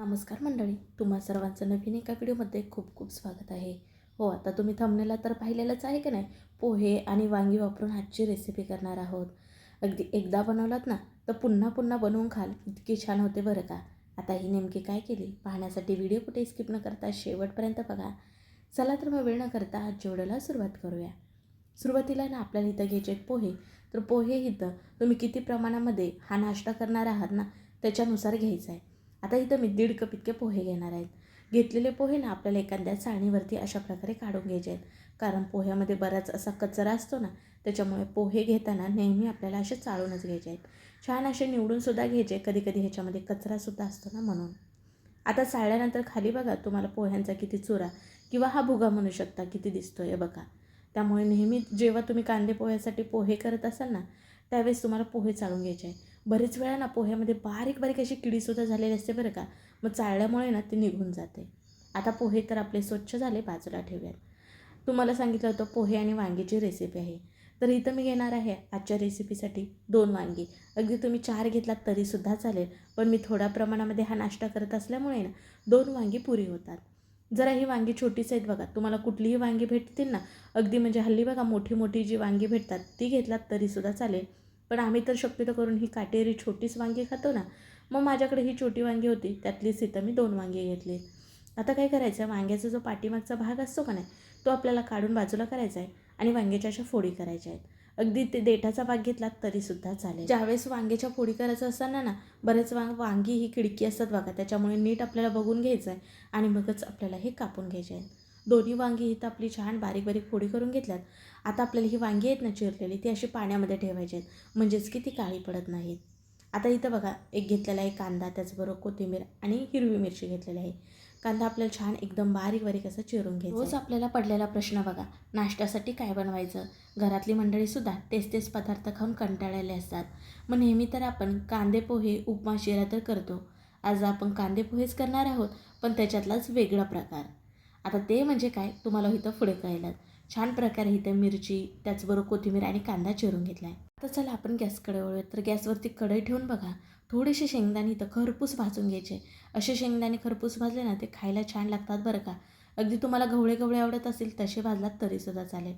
नमस्कार मंडळी तुम्हा सर्वांचं नवीन एका व्हिडिओमध्ये खूप खूप स्वागत आहे. हो आता तुम्ही थंबनेला तर पाहिलेलंच आहे की नाही? पोहे आणि वांगी वापरून आजची रेसिपी करणार आहोत. अगदी एकदा बनवलात ना तर पुन्हा पुन्हा बनवून खाल. इतकी छान होते बरं का? आता ही नेमकी काय केली? पाहण्यासाठी व्हिडिओ कुठे स्किप न करता शेवटपर्यंत बघा. चला तर मग वेळ न करता आजच्या जेवढ्याला सुरुवात करूया. सुरुवातीला ना आपल्याला इथं घ्यायचे आहेत पोहे. तर पोहे इथं तुम्ही किती प्रमाणामध्ये हा नाश्ता करणार आहात ना त्याच्यानुसार घ्यायचा आहे. आता इथं मी दीड कप इतके पोहे घेणार आहेत घेतलेले पोहे ना आपल्याला एखाद्या चाळणीवरती अशा प्रकारे काढून घ्यायचे आहेत. कारण पोह्यामध्ये बराच असा कचरा असतो ना त्याच्यामुळे पोहे घेताना नेहमी आपल्याला असे चाळूनच घ्यायचे आहेत. छान असे निवडूनसुद्धा घ्यायचे कधी कधी ह्याच्यामध्ये कचरासुद्धा असतो ना म्हणून. आता चाळल्यानंतर खाली बघा तुम्हाला पोह्यांचा किती चुरा किंवा हा भुगा म्हणू शकता किती दिसतो आहे बघा. त्यामुळे नेहमी जेव्हा तुम्ही कांदे पोह्यासाठी पोहे करत असाल ना त्यावेळेस तुम्हाला पोहे चाळून घ्यायचे आहे बरेच वेळा ना पोह्यामध्ये बारीक बारीक अशी किडीसुद्धा झालेली असते बरं का. मग चाळल्यामुळे ना ते निघून जाते. आता पोहे तर आपले स्वच्छ झाले बाजूला ठेवूयात. तुम्हाला सांगितलं होतं पोहे आणि वांगीची रेसिपी आहे. तर इथं मी घेणार आहे आजच्या रेसिपीसाठी दोन वांगी. अगदी तुम्ही चार घेतलात तरीसुद्धा चालेल. पण मी थोड्या प्रमाणामध्ये हा नाश्ता करत असल्यामुळे ना दोन वांगी पुरी होतात. जरा ही वांगी छोटीच आहेत बघा. तुम्हाला कुठलीही वांगी भेटतील ना अगदी म्हणजे हल्ली बघा मोठी मोठी जी वांगी भेटतात ती घेतलात तरीसुद्धा चालेल. पण आम्ही तर शक्यतो करून ही काटेरी छोटीच वांगी खातो ना मग माझ्याकडे ही छोटी वांगी होती त्यातलीच इथं मी दोन वांगी घेतली. आता काय करायचं वांग्याचा जो पाठीमागचा भाग असतो का नाही तो आपल्याला काढून बाजूला करायचा आहे आणि वांग्याच्या अशा फोडी करायच्या आहेत. अगदी ते देठाचा भाग घेतलात तरीसुद्धा चालेल. ज्यावेळेस वांग्याच्या फोडी करायचं असताना ना बरेच वांग वांगी ही खिडकी असतात बघा त्याच्यामुळे नीट आपल्याला बघून घ्यायचं आहे आणि मगच आपल्याला हे कापून घ्यायचे आहेत. दोन्ही वांगी इथं आपली छान बारीक बारीक फोडी करून घेतल्यात. आता आपल्याला ही वांगी आहेत ना चिरलेली ती अशी पाण्यामध्ये ठेवायची आहेत. म्हणजेच की ती काळी पडत नाहीत. आता इथं बघा एक घेतलेला आहे कांदा त्याचबरोबर कोथिंबीर आणि हिरवी मिरची घेतलेली आहे. कांदा आपल्याला छान एकदम बारीक बारीक असं चिरून घ्यायचं रोज आपल्याला पडलेला प्रश्न बघा नाश्त्यासाठी काय बनवायचं? घरातली मंडळीसुद्धा तेच तेच पदार्थ खाऊन कंटाळलेले असतात. मग नेहमी तर आपण कांदे पोहे उपमा शिरा तर करतो. आज आपण कांदे पोहेच करणार आहोत पण त्याच्यातलाच वेगळा प्रकार. आता ते म्हणजे काय? तुम्हाला इथं पुढे कळलं छान प्रकारे इथं मिरची त्याचबरोबर कोथिंबीर आणि कांदा चिरून घेतला आहे तर चला आपण गॅसकडे वळूयात. तर गॅसवरती कढई ठेवून बघा. थोडेसे शेंगदाणे इथं खरपूस भाजून घ्यायचे. असे शेंगदाणे खरपूस भाजले ना ते खायला छान लागतात बरं का. अगदी तुम्हाला गवळे गवळे आवडत असतील तसे भाजलात तरीसुद्धा चालेल.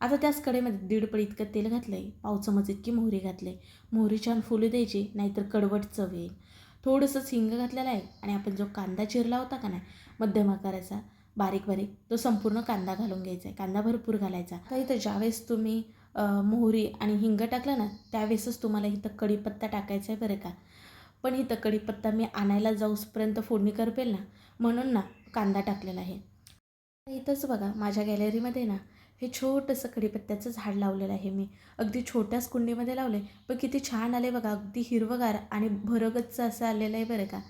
आता त्याच कढईमध्ये दीड पळी इतकं तेल घातलं आहे पाव चमच इतकी मोहरी घातली मोहरी छान फुलू द्यायची नाहीतर कडवट चव येईल. थोडंसं हिंग घातलेलं आहे आणि आपण जो कांदा चिरला होता का नाही मध्यम आकाराचा बारीक बारीक तो संपूर्ण कांदा घालून घ्यायचा आहे. कांदा भरपूर घालायचा. तर इथं ज्यावेळेस तुम्ही मोहरी आणि हिंग टाकलं ना त्यावेळेसच तुम्हाला इथं कढीपत्ता टाकायचा आहे बरं का. पण इथं कढीपत्ता मी आणायला जाऊसपर्यंत फोडणी करपेल ना म्हणून ना कांदा टाकलेला आहे. इथंच बघा माझ्या गॅलरीमध्ये ना हे छोटंसं कढीपत्त्याचं झाड लावलेलं आहे मी. अगदी छोट्याच कुंडीमध्ये लावले पण किती छान आले बघा अगदी हिरवगार आणि भरगच्च असं आलेलं आहे बरं का.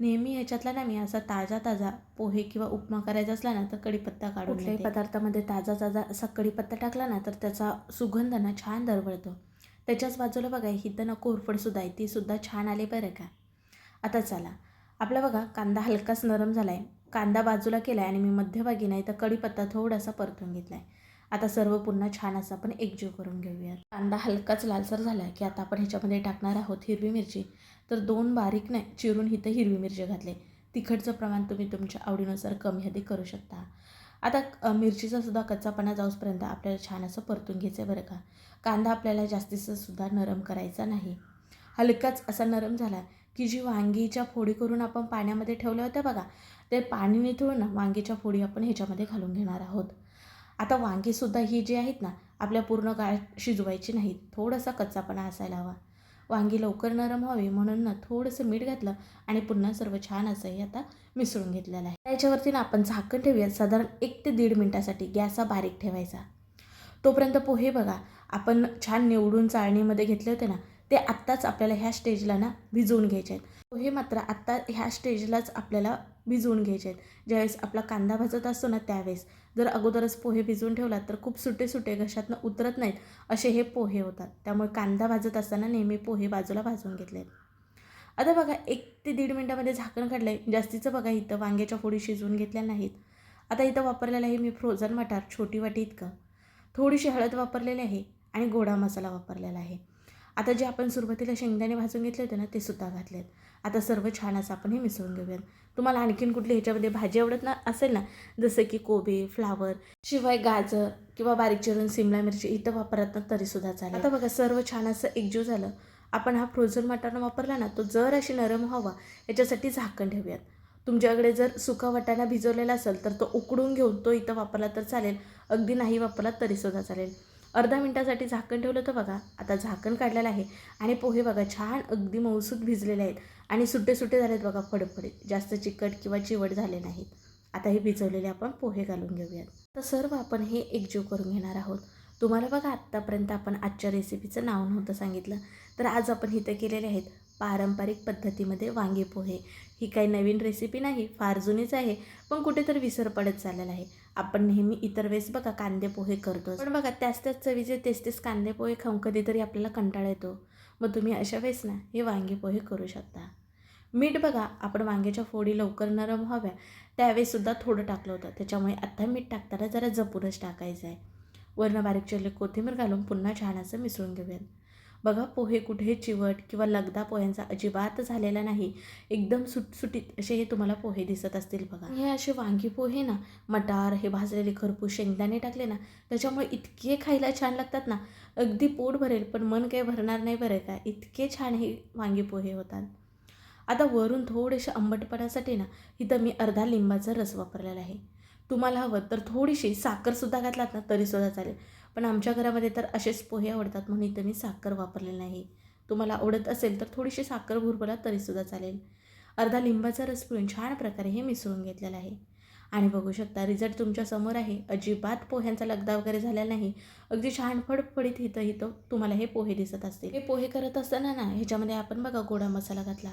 नेहमी ह्याच्यातला ना मी असा ताजा ताजा पोहे किंवा उपमा करायचा असला ना तर कढीपत्ता काढून कुठल्याही पदार्थामध्ये ताजा ताजा असा कढीपत्ता टाकला ना तर त्याचा सुगंध ना छान दरवळतो. त्याच्याच बाजूला बघा हिथं ना कोरफडसुद्धा आहे तीसुद्धा छान आले बरं का? आता चला. आपला बघा कांदा हलकाच नरम झाला आहे कांदा बाजूला केला आहे आणि मी मध्यभागी नाही तर कढीपत्ता थोडासा परतून घेतला आहे आता सर्व पुन्हा छान असं आपण एकजीव करून घेऊयात. कांदा हलकाच लालसर झाला की आता आपण ह्याच्यामध्ये टाकणार आहोत हिरवी मिरची. तर दोन बारीक नाही चिरून इथं हिरवी मिरची घातले. तिखटचं प्रमाण तुम्ही तुमच्या आवडीनुसार कमी अधिक करू शकता. आता मिरचीचा सुद्धा कच्चापणा जाऊसपर्यंत आपल्याला छान असं परतून घ्यायचं आहे बरं का. कांदा आपल्याला जास्तीचा सुद्धा नरम करायचा नाही. हलकाच असा नरम झाला की जी वांगीच्या फोडी करून आपण पाण्यामध्ये ठेवल्या होत्या बघा ते पाणी निथळून वांगीच्या फोडी आपण ह्याच्यामध्ये घालून घेणार आहोत. आता वांगीसुद्धा ही जी आहेत ना आपल्या पूर्ण काळ शिजवायची नाहीत. थोडासा कच्चापणा असायला हवा. वांगी लवकर नरम व्हावी म्हणून ना थोडंसं मीठ घातलं आणि पुन्हा सर्व छान असं हे आता मिसळून घेतलेलं आहे. त्याच्यावरती ना आपण झाकण ठेवूया साधारण एक ते दीड मिनटासाठी गॅस हा बारीक ठेवायचा. तोपर्यंत पोहे बघा आपण छान निवडून चाळणीमध्ये घेतले होते ना ते आत्ताच आपल्याला ह्या स्टेजला ना भिजवून घ्यायचे आहेत. पोहे मात्र आत्ता ह्या स्टेजलाच आपल्याला भिजवून घ्यायचे आहेत. ज्यावेळेस आपला कांदा भाजत असतो ना त्यावेळेस. जर अगोदरच पोहे भिजवून ठेवलात तर खूप सुटे सुटे घशातनं उतरत नाहीत असे हे पोहे होतात. त्यामुळे कांदा भाजत असताना नेहमी पोहे बाजूला भाजून घेतले आता बघा एक ते दीड मिनटामध्ये झाकण काढलं आहे जास्तीचं बघा इथं वांग्याच्या फोडी शिजवून घेतल्या नाहीत. आता इथं वापरलेलं आहे मी फ्रोझन मटार छोटी वाटी इतकं. थोडीशी हळद वापरलेली आहे आणि गोडा मसाला वापरलेला आहे. आता जे आपण सुरुवातीला शेंगदाणे भाजून घेतले होते ना ते सुद्धा घातलेत. आता सर्व छान असं आपण हे मिसळून घेऊयात. तुम्हाला आणखीन कुठली ह्याच्यामध्ये भाजी आवडत ना असेल ना जसं की कोबी फ्लावर शिवाय गाजर किंवा बारीक चिरून सिमला मिरची इथं वापरत ना तरीसुद्धा चालेल. आता बघा सर्व छान असं एकजीव झालं. आपण हा फ्रोझन वाटाणा वापरला ना तो जर अशी नरम व्हावा याच्यासाठी झाकण ठेवूयात. तुमच्याकडे जर सुका वाटाणा भिजवलेला असेल तर तो उकडून घेऊन तो इथं वापरला तर चालेल. अगदी नाही वापरला तरीसुद्धा चालेल. अर्धा मिनटासाठी झाकण ठेवलं तर बघा. आता झाकण काढलेलं आहे. आणि पोहे बघा छान अगदी मऊसूत भिजलेले आहेत. आणि सुट्टे सुट्टे झालेत बघा फडफडीत. जास्त चिकट किंवा चिवट झाले नाहीत. आता हे भिजवलेले आपण पोहे घालून घेऊयात. तर सर्व आपण हे एकजीव करून घेणार आहोत. तुम्हाला बघा आत्तापर्यंत आपण आजच्या रेसिपीचं नाव नव्हतं सांगितलं. तर आज आपण इथं केलेले आहेत पारंपरिक पद्धतीमध्ये वांगे पोहे ही काही नवीन रेसिपी नाही फार जुनीच आहे पण कुठेतरी विसर पडत चाललेला आहे. आपण नेहमी इतर वेळेस बघा कांदे पोहे करतो पण बघा त्याच त्याच चवीचे तेच तेच कांदे पोहे खाऊन कधीतरी आपल्याला कंटाळा येतो. मग तुम्ही अशा वेळेस ना हे वांगे पोहे करू शकता. मीठ बघा आपण वांग्याच्या फोडी लवकर नरम हव्या त्यावेळेससुद्धा थोडं टाकलं होतं. त्याच्यामुळे आत्ता मीठ टाकताना जरा जपूनच टाकायचं आहे वरनं बारीक चिरले कोथिंबीर घालून पुन्हा छान असं मिसळून घेऊयात. बघा पोहे कुठे चिवट किंवा लगदा पोह्यांचा अजिबात झालेला नाही. एकदम सुटसुटीत असे हे तुम्हाला पोहे दिसत असतील बघा. हे असे वांगी पोहे ना मटार हे भाजलेले खरपूस शेंगदाणे टाकले ना त्याच्यामुळे इतके खायला छान लागतात ना. अगदी पोट भरेल पण मन काही भरणार नाही बरं का. इतके छान हे वांगी पोहे होतात. आता वरून थोडेसे आंबटपणासाठी ना इथं मी अर्धा लिंबाचा रस वापरलेला आहे. तुम्हाला हवं तर थोडीशी साखरसुद्धा घातलात ना तरीसुद्धा चालेल. पण आमच्या घरामध्ये तर असेच पोहे आवडतात म्हणून इथं मी साखर वापरलेली नाही. तुम्हाला आवडत असेल तर थोडीशी साखर भुरभरा तरीसुद्धा चालेल. अर्धा लिंबाचा रस पिळून छान प्रकारे हे मिसळून घेतलेलं आहे. आणि बघू शकता रिझल्ट तुमच्यासमोर आहे. अजिबात पोह्यांचा लगदा वगैरे झालेला नाही. अगदी छान फडफडीत हिथं हिथं तुम्हाला हे पोहे दिसत असतील. हे पोहे करत असताना ना ह्याच्यामध्ये आपण बघा गोडा मसाला घातला.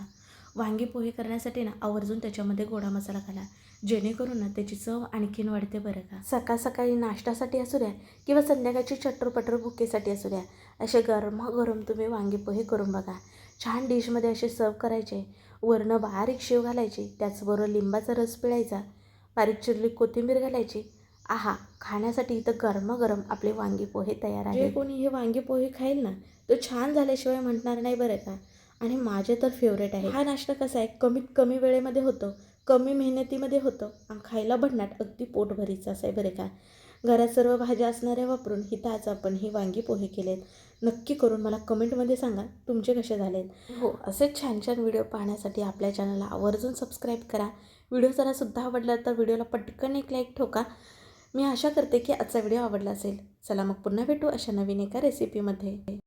वांगी पोहे करण्यासाठी ना आवर्जून त्याच्यामध्ये गोडा मसाला घाला. जेणेकरून ना त्याची चव आणखीन वाढते बरं का. सकाळ सकाळी नाश्त्यासाठी असू द्या किंवा संध्याकाळची चटरपटर बुकेसाठी असू द्या असे गरमागरम तुम्ही वांगी पोहे करून बघा. छान डिशमध्ये असे सर्व करायचे. वरनं बारीक शेव घालायची त्याचबरोबर लिंबाचा रस पिळायचा बारीक चिरली कोथिंबीर घालायची. आहा खाण्यासाठी इथं गरमागरम आपले वांगी पोहे तयार आहे जे कोणी हे वांगी पोहे खाईल ना तो छान झाल्याशिवाय म्हणणार नाही बरं का. आणि माझे तर फेवरेट आहे हा नाश्ता कसा आहे? कमीत कमी वेळेमध्ये होतो. कमी मेहनतीमध्ये होतं. आणि खायला भन्नाट अगदी पोटभरीचं असं आहे बरे का. घरात सर्व भाज्या असणाऱ्या वापरून हिथं आज आपण ही वांगी पोहे केलेत. नक्की करून मला कमेंटमध्ये सांगा तुमचे कसे झालेत? हो असेच छान छान व्हिडिओ पाहण्यासाठी आपल्या चॅनलला आवर्जून सबस्क्राईब करा. व्हिडिओ जरासुद्धा आवडला तर व्हिडिओला पटकन एक लाईक ठोका. मी आशा करते की आजचा व्हिडिओ आवडला असेल. चला मग पुन्हा भेटू अशा नवीन एका रेसिपीमध्ये